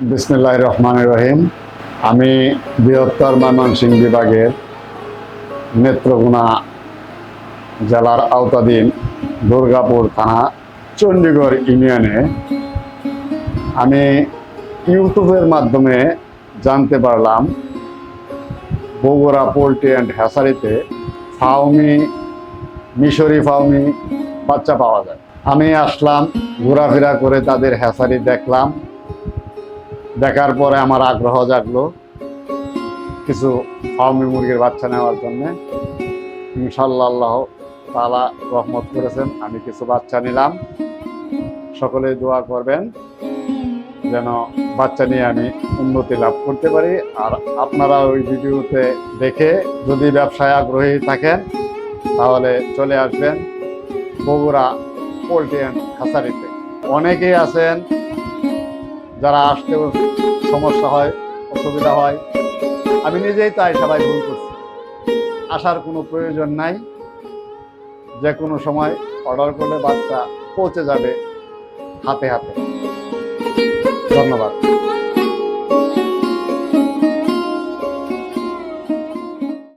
বিসমিল্লাহ রহমান রহিম। আমি বৃহত্তর ময়মনসিংহ বিভাগের নেত্রকোনা জেলার আওতাধীন দুর্গাপুর থানা চণ্ডীগড় ইউনিয়নে আমি ইউটিউবের মাধ্যমে জানতে পারলাম, বগুড়া পোলট্রি অ্যান্ড হ্যাসারিতে ফাউমি মিশরি ফাউমি বাচ্চা পাওয়া যায়। আমি আসলাম, ঘোরাফেরা করে তাদের হ্যাসারি দেখলাম। দেখার পরে আমার আগ্রহ জাগলো কিছু ফার্মি মুরগির বাচ্চা নেওয়ার জন্য। ইনশাল্লাহ আল্লাহ তালা রহমত করেছেন, আমি কিছু বাচ্চা নিলাম। সকলে দোয়া করবেন যেন বাচ্চা নিয়ে আমি উন্নতি লাভ করতে পারি। আর আপনারা ওই ভিডিওতে দেখে যদি ব্যবসায় আগ্রহী থাকেন, তাহলে চলে আসবেন বগুড়া পোলট্রি অ্যান্ড খাসারিতে। অনেকেই আছেন যারা আসতে সমস্যা হয়, অসুবিধা হয়, আমি নিজেই তাই সবাই ভুল করছি। আসার কোনো প্রয়োজন নাই। যে কোনো সময় অর্ডার করলে বাচ্চা পৌঁছে যাবে হাতে হাতে। ধন্যবাদ।